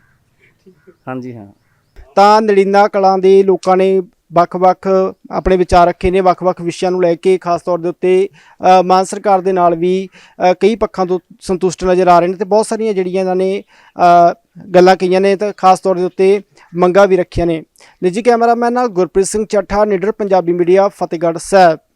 Speaker 6: ਹਾਂਜੀ ਹਾਂ।
Speaker 3: ਤਾਂ ਨੜੀਨਾ ਕਲਾਂ ਦੇ ਲੋਕਾਂ ਨੇ ਵੱਖ-ਵੱਖ ਆਪਣੇ ਵਿਚਾਰ ਰੱਖੇ ਨੇ, ਵੱਖ-ਵੱਖ ਵਿਸ਼ਿਆਂ ਨੂੰ ਲੈ ਕੇ, ਖਾਸ ਤੌਰ ਦੇ ਉੱਤੇ ਮਾਨ ਸਰਕਾਰ ਦੇ ਨਾਲ ਵੀ ਕਈ ਪੱਖਾਂ ਤੋਂ ਸੰਤੁਸ਼ਟ ਨਜ਼ਰ ਆ ਰਹੇ ਨੇ ਤੇ ਬਹੁਤ ਸਾਰੀਆਂ ਜਿਹੜੀਆਂ ਇਹਨਾਂ ਨੇ ਗੱਲਾਂ ਕਹੀਆਂ ਨੇ ਤੇ ਖਾਸ ਤੌਰ ਦੇ ਉੱਤੇ ਮੰਗਾਂ ਵੀ ਰੱਖੀਆਂ ਨੇ। ਨਿੱਜੀ ਕੈਮਰਾਮੈਨ ਨਾਲ ਗੁਰਪ੍ਰੀਤ ਸਿੰਘ ਚੱਠਾ, ਨਿਡਰ ਪੰਜਾਬੀ ਮੀਡੀਆ, ਫਤਿਹਗੜ੍ਹ ਸਾਹਿਬ।